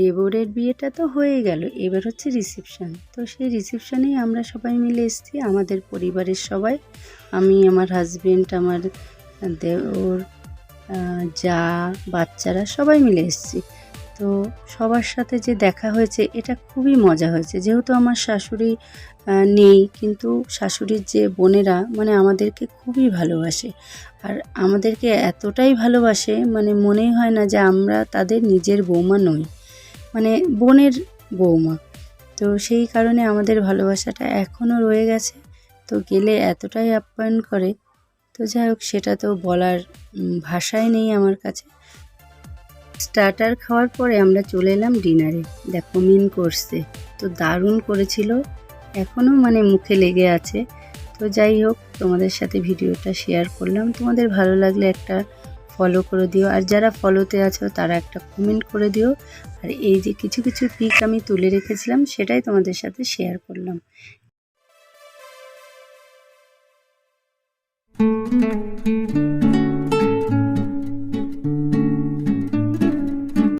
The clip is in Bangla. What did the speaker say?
দেবরের বিয়েটা তো হয়ে গেল, এবার হচ্ছে রিসেপশান তো সেই রিসেপশানেই আমরা সবাই মিলে এসেছি, আমাদের পরিবারের সবাই। আমি, আমার হাজব্যান্ড আমার দেওর যা, বাচ্চারা সবাই মিলে এসেছি। তো সবার সাথে যে দেখা হয়েছে, এটা খুবই মজা হয়েছে। যেহেতু আমার শাশুড়ি নেই, কিন্তু শাশুড়ির যে বোনেরা মানে আমাদেরকে খুবই ভালোবাসে। আর আমাদেরকে এতটাই ভালোবাসে মানে মনেই হয় না যে আমরা তাদের নিজের বৌমা নই। মানে বোনের বৌমা। তো সেই কারণে আমাদের ভালোবাসাটা এখনও রয়ে গেছে। তো গেলে এতটাই আপ্যায়ন করে। তো যাই হোক, সেটা তো বলার ভাষাই নেই আমার কাছে। স্টার্টার খাওয়ার পরে আমরা চলে এলাম ডিনারে। দেখো, মিন করছে। তো দারুণ করেছিল। এখনও মানে মুখে লেগে আছে। তো যাই হোক, তোমাদের সাথে ভিডিওটা শেয়ার করলাম। তোমাদের ভালো লাগলে একটা ফলো করে দিও। আর যারা ফলোতে আছো, তারা একটা কমেন্ট করে দিও। আর এই যে কিছু কিছু পিক আমি তুলে রেখেছিলাম, সেটাই তোমাদের সাথে শেয়ার করলাম।